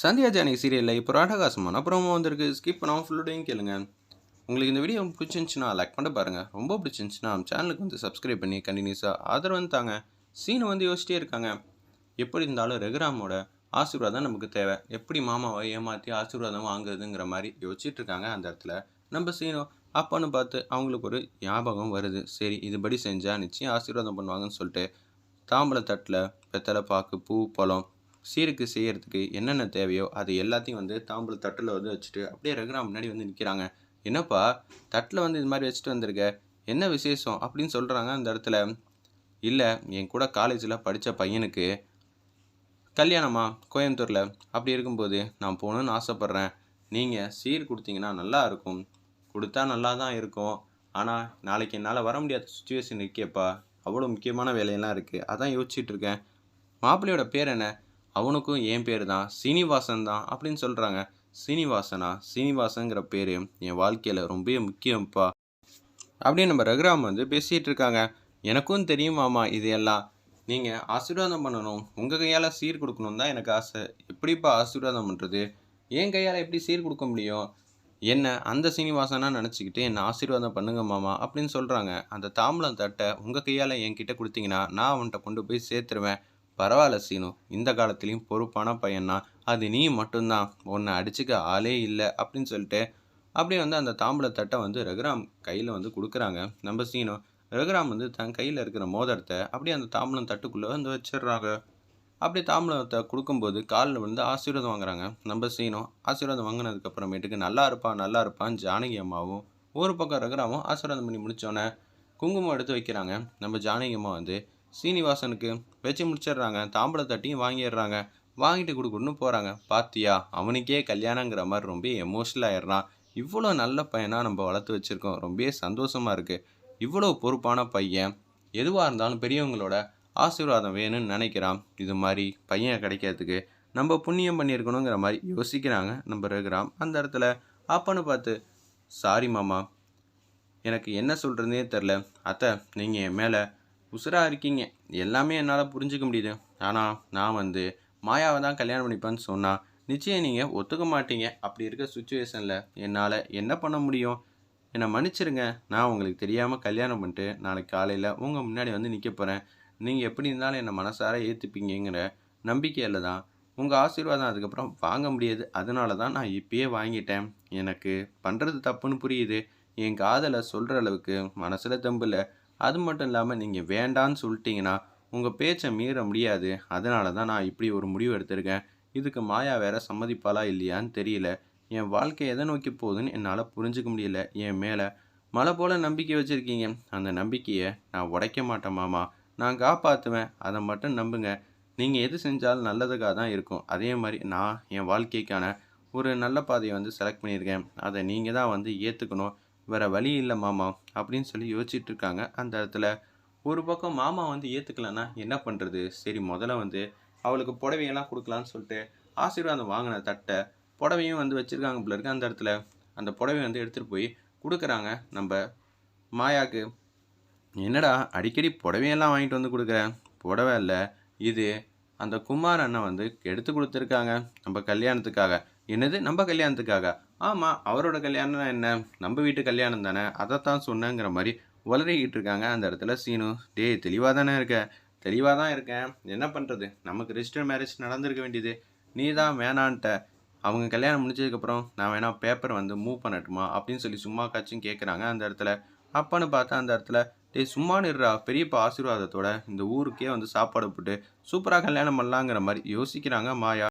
சந்தியா ஜானகி சீரியலில் இப்போ ராடகாசமான ப்ரோமோ வந்திருக்கு. ஸ்கிப் பண்ணாமல் ஃபுல்லோடையும் கேளுங்க. உங்களுக்கு இந்த வீடியோ பிடிச்சிருந்துச்சுன்னா லைக் பண்ண பாருங்கள் ரொம்ப பிடிச்சிருந்துச்சுன்னா சேனலுக்கு வந்து சப்ஸ்கிரைப் பண்ணி கண்டினியூஸாக ஆதரவு தாங்க. சீனை வந்து யோசிச்சிட்டே இருக்காங்க. எப்படி இருந்தாலும் ரகுராமோட ஆசீர்வாதம் நமக்கு தேவை. எப்படி மாமாவை ஏமாற்றி ஆசீர்வாதம் வாங்குறதுங்கிற மாதிரி யோசிச்சுட்டு இருக்காங்க அந்த இடத்துல. நம்ம சீனோ அப்பான்னு பார்த்து அவங்களுக்கு ஒரு ஞாபகம் வருது. சரி இதுபடி செஞ்சால் நிச்சயம் ஆசீர்வாதம் பண்ணுவாங்கன்னு சொல்லிட்டு தாம்பளை தட்டில் வெத்தலை பாக்கு பூ பழம் சீருக்கு செய்கிறதுக்கு என்னென்ன தேவையோ அது எல்லாத்தையும் வந்து தாம்பூல தட்டில் வந்து வச்சுட்டு அப்படியே ரகுராம் முன்னாடி வந்து நிற்கிறாங்க என்னப்பா தட்டில் வந்து இது மாதிரி வச்சுட்டு வந்திருக்க? என்ன விசேஷம்? அப்படின்னு சொல்கிறாங்க அந்த இடத்துல. இல்லை என் கூட காலேஜில் படித்த பையனுக்கு கல்யாணமா? கோயம்புத்தூரில். அப்படி இருக்கும்போது நான் போகணுன்னு ஆசைப்பட்றேன். நீங்கள் சீர் கொடுத்தீங்கன்னா நல்லா இருக்கும். கொடுத்தா நல்லா தான் இருக்கும். ஆனால் நாளைக்கு என்னால் வர முடியாத சுச்சுவேஷன் இருக்கேப்பா அவ்வளோ முக்கியமான வேலையெல்லாம் இருக்குது அதான் யோசிச்சுட்டு இருக்கேன். மாப்பிள்ளையோட பேர் என்ன? அவனுக்கும் என் பேர் தான் சீனிவாசன் தான் அப்படின்னு சொல்கிறாங்க சீனிவாசனா? சீனிவாசங்கிற பேர் என் வாழ்க்கையில் ரொம்ப முக்கியம்ப்பா. அப்படின்னு நம்ம ரகுராம் வந்து பேசிகிட்டு இருக்காங்க. எனக்கும் தெரியும் மாமா இது எல்லாம் நீங்கள் ஆசீர்வாதம் பண்ணணும். உங்கள் கையால் சீர் கொடுக்கணும் தான் எனக்கு ஆசை. எப்படிப்பா ஆசீர்வாதம் பண்ணுறது என் கையால் எப்படி சீர் கொடுக்க முடியும்? என்ன அந்த சீனிவாசனாக நினச்சிக்கிட்டு என்னை ஆசீர்வாதம் பண்ணுங்க மாமா அப்படின்னு சொல்கிறாங்க அந்த தாம்பலம் தட்டை உங்கள் கையால் என்கிட்ட கொடுத்தீங்கன்னா நான் அவன்கிட்ட கொண்டு போய் சேர்த்துருவேன். பரவாயில்ல சீனு. இந்த காலத்துலேயும் பொறுப்பான பையனா அது நீ மட்டும்தான். உன்னை அடிச்சுக்க ஆளே இல்லை அப்படின்னு சொல்லிட்டு அப்படியே வந்து அந்த தாம்பூலத்தட்டை வந்து ரகுராம் கையில் வந்து கொடுக்குறாங்க. நம்ம சீனு ரகுராம் வந்து தன் கையில் இருக்கிற மோதிரத்தை அப்படியே அந்த தாம்பளம் தட்டுக்குள்ளே வந்து வச்சிடுறாங்க. அப்படியே தாம்பளத்தை கொடுக்கும்போது காலில் வந்து ஆசீர்வாதம் வாங்குறாங்க. நம்ம சீனும் ஆசீர்வாதம் வாங்கினதுக்கப்புறமேட்டுக்கு நல்லா இருப்பான் நல்லா இருப்பான் ஜானகி அம்மாவும் ஒரு பக்கம் ரகுராமும் ஆசீர்வாதம் பண்ணி முடித்தோன்னே குங்குமம் எடுத்து வைக்கிறாங்க. நம்ம ஜானகி அம்மா வந்து சீனிவாசனுக்கு வச்சு முடிச்சிடுறாங்க. தாம்பளை தட்டியும் வாங்கிடுறாங்க. வாங்கிட்டு கொடுக்குன்னு போகிறாங்க பாத்தியா அவனுக்கே கல்யாணங்கிற மாதிரி ரொம்ப எமோஷனல் ஆயிடுறான். இவ்வளோ நல்ல பையனாக நம்ம வளர்த்து வச்சுருக்கோம். ரொம்ப சந்தோஷமாக இருக்குது இவ்வளோ பொறுப்பான பையன். எதுவாக இருந்தாலும் பெரியவங்களோட ஆசீர்வாதம் வேணும்னு நினைக்கிறான். இது மாதிரி பையன் கிடைக்கிறதுக்கு நம்ம புண்ணியம் பண்ணியிருக்கணுங்கிற மாதிரி யோசிக்கிறாங்க. நம்ம இருக்கிறான் அந்த இடத்துல அப்பன்னு பார்த்து சாரி மாமா எனக்கு என்ன சொல்கிறதுனே தெரில அத்தை நீங்கள் என் மேலே உசுராக இருக்கீங்க. எல்லாமே என்னால் புரிஞ்சுக்க முடியுது. ஆனால் நான் வந்து மாயாவை தான் கல்யாணம் பண்ணிப்பேன்னு சொன்னால் நிச்சயம் நீங்கள் ஒத்துக்க மாட்டீங்க. அப்படி இருக்க சுச்சுவேஷனில் என்னால் என்ன பண்ண முடியும்? என்னை மன்னிச்சிருங்க. நான் உங்களுக்கு தெரியாமல் கல்யாணம் பண்ணிட்டு நாளைக்கு காலையில் உங்கள் முன்னாடி வந்து நிற்க போகிறேன் நீங்கள் எப்படி இருந்தாலும் என்னை மனசார ஏற்றுப்பீங்கிற நம்பிக்கையில் தான் உங்கள் ஆசீர்வாதம் அதுக்கப்புறம் வாங்க முடியாது. அதனால தான் நான் இப்பயே வாங்கிட்டேன். எனக்கு பண்ணுறது தப்புன்னு புரியுது. என் காதலை சொல்கிற அளவுக்கு மனசில் தம்பில்ல அது மட்டும் இல்லாமல் நீங்கள் வேண்டான்னு சொல்லிட்டீங்கன்னா உங்கள் பேச்சை மீற முடியாது. அதனால தான் நான் இப்படி ஒரு முடிவு எடுத்திருக்கேன். இதுக்கு மாயா வேற சம்மதிப்பாளா இல்லையான்னு தெரியல. என் வாழ்க்கை எதை நோக்கி போகுதுன்னு என்னால் புரிஞ்சுக்க முடியல. என் மேலே மலை போல் நம்பிக்கை வச்சுருக்கீங்க. அந்த நம்பிக்கையை நான் உடைக்க மாட்டேன் மாமா. நான் காப்பாற்றுவேன் அதை மட்டும் நம்புங்க. நீங்கள் எது செஞ்சாலும் நல்லதுக்காக தான் இருக்கும். அதே மாதிரி நான் என் வாழ்க்கைக்கான ஒரு நல்ல பாதையை வந்து செலக்ட் பண்ணியிருக்கேன். அதை நீங்கள் தான் வந்து ஏற்றுக்கணும் வேற வழி இல்லை மாமா அப்படின்னு சொல்லி யோசிச்சுட்டு இருக்காங்க அந்த இடத்துல ஒரு பக்கம் மாமா வந்து ஏற்றுக்கலன்னா என்ன பண்ணுறது சரி முதல்ல வந்து அவளுக்கு புடவையெல்லாம் கொடுக்கலான்னு சொல்லிட்டு ஆசீர்வாதம் வாங்கின தட்டை புடவையும் வந்து வச்சுருக்காங்க போல இருக்கு. அந்த இடத்துல அந்த புடவையை வந்து எடுத்துகிட்டு போய் கொடுக்குறாங்க. நம்ம மாயாக்கு என்னடா அடிக்கடி புடவையெல்லாம் வாங்கிட்டு வந்து கொடுக்குறேன் புடவை இல்லை. இது அந்த குமார் அண்ணன் வந்து எடுத்து கொடுத்துருக்காங்க. நம்ம கல்யாணத்துக்காக. என்னது? நம்ம கல்யாணத்துக்காக? ஆமாம் அவரோட கல்யாணம் என்ன? நம்ம வீட்டு கல்யாணம் தானே? அதைத்தான் சொன்னேங்கிற மாதிரி உளறிக்கிட்டு இருக்காங்க அந்த இடத்துல சீனு. டேய் தெளிவாக தானே இருக்க? தெளிவாக தான் இருக்கேன். என்ன பண்ணுறது நமக்கு ரிஜிஸ்டர் மேரேஜ் நடந்திருக்க வேண்டியது. நீ தான் வேணான்ட்ட. அவங்க கல்யாணம் முடிஞ்சதுக்கப்புறம் நான் வேணா பேப்பர் வந்து மூவ் பண்ணட்டுமா? அப்படின்னு சொல்லி சும்மா காச்சும் கேட்குறாங்க அந்த இடத்துல. அப்பான்னு பார்த்தா அந்த இடத்துல டேய் சும்மா நிறா பெரியப்பா ஆசீர்வாதத்தோட இந்த ஊருக்கே வந்து சாப்பாடு போட்டு சூப்பராக கல்யாணம் பண்ணலாங்கிற மாதிரி யோசிக்கிறாங்க மாயா.